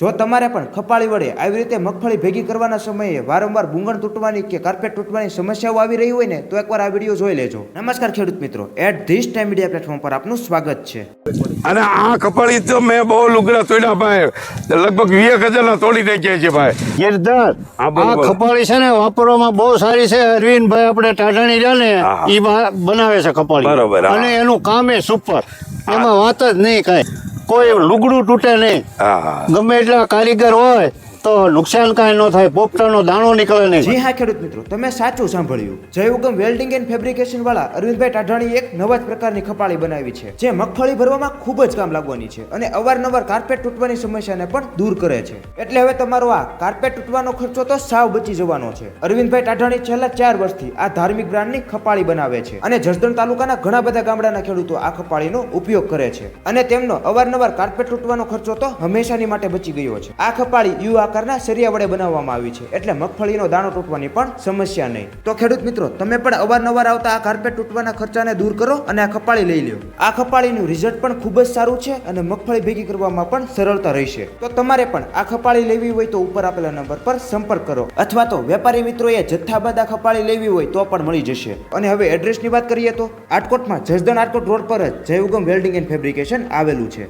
જો તમારે પણ ખપાળી વડે આવી રીતે મગફળી ભેગી કરવાના સમયે વારંવાર બુંગણ તૂટવાની કે કાર્પેટ તૂટવાની સમસ્યાઓ આવી રહી હોય ને તો એકવાર આ વીડિયો જોઈ લેજો. નમસ્કાર ખેડૂત મિત્રો at this time media platform પર આપનું સ્વાગત છે. અને આ ખપાળી તો મેં બહુ લુગડા તોડ્યા ભાઈ. લગભગ વીસ હજારના તોડી નાખ્યા છે ભાઈ. ગિરધર આ. ખપાળી છે ને વાપરવામાં બહુ સારી છે. અરવિંદભાઈ આપણે ટાઢાણી રહ્યા ને બા- બનાવે છે ખપાળી. બરોબર, અને એનું કામ એ સુપર એમાં વાત જ નહીં કાંઈ. કોઈ લુગડું તૂટે નહીં. ગમે એટલા કારીગર હોય તો નુકસાન કાંઈ ન થાય, પોપટાનો દાણો નીકળે નહીં. જી હા, ખેડૂત મિત્રો, તમે સાચું સાંભળ્યું. જયઉગમ વેલ્ડિંગ એન્ડ ફેબ્રિકેશન વાળા અરવિંદભાઈ ટાઢાણી એક નવા જ પ્રકારની ખપાળી બનાવી છે, જે મગફળી ભરવામાં ખૂબ જ કામ લાગવાની છે અને અવારનવાર કાર્પેટ તૂટવાની સમસ્યાને પણ દૂર કરે છે. એટલે હવે તમારો આ કાર્પેટ તૂટવાનો ખર્ચો તો સાવ બચી જવાનો છે. અરવિંદભાઈ ટાઢાણી છેલ્લા ચાર વર્ષથી આ ધાર્મિક બ્રાન્ડની ખપાળી બનાવે છે અને જસદણ તાલુકાના ઘણા બધા ગામડાના ખેડૂતો આ ખપાળીનો ઉપયોગ કરે છે. અને તેમનો અવારનવાર કાર્પેટ તૂટવાનો ખર્ચો તો હંમેશાની માટે બચી ગયો છે. આ ખપાળી યુ આકારના સરિયા વડે બનાવવામાં આવી છે. એટલે મગફળીનો દાણો તૂટવાની પણ સમસ્યા નહીં. તો ખેડૂત મિત્રો, તમે પણ અવારનવાર આવતા આ કાર્પેટ તૂટવાના ખર્ચાને દૂર કરો અને આ ખપાળી લઈ લ્યો. આ ખપાળીનું રિઝલ્ટ પણ ખૂબ જ સારું છે અને મગફળી ભેગી કરવામાં પણ સરળતા રહેશે. તો તમારે પણ આ ખપાળી લેવી હોય તો ઉપર આપેલા નંબર પર સંપર્ક કરો. અથવા તો વેપારી મિત્રોએ જથ્થાબંધ આ ખપાળી લેવી હોય તો પણ મળી જશે. અને હવે એડ્રેસની વાત કરીએ તો આટકોટમાં જસદણ આટકોટ રોડ પર જ જયઉગમ વેલ્ડિંગ એન્ડ ફેબ્રિકેશન આવેલું છે.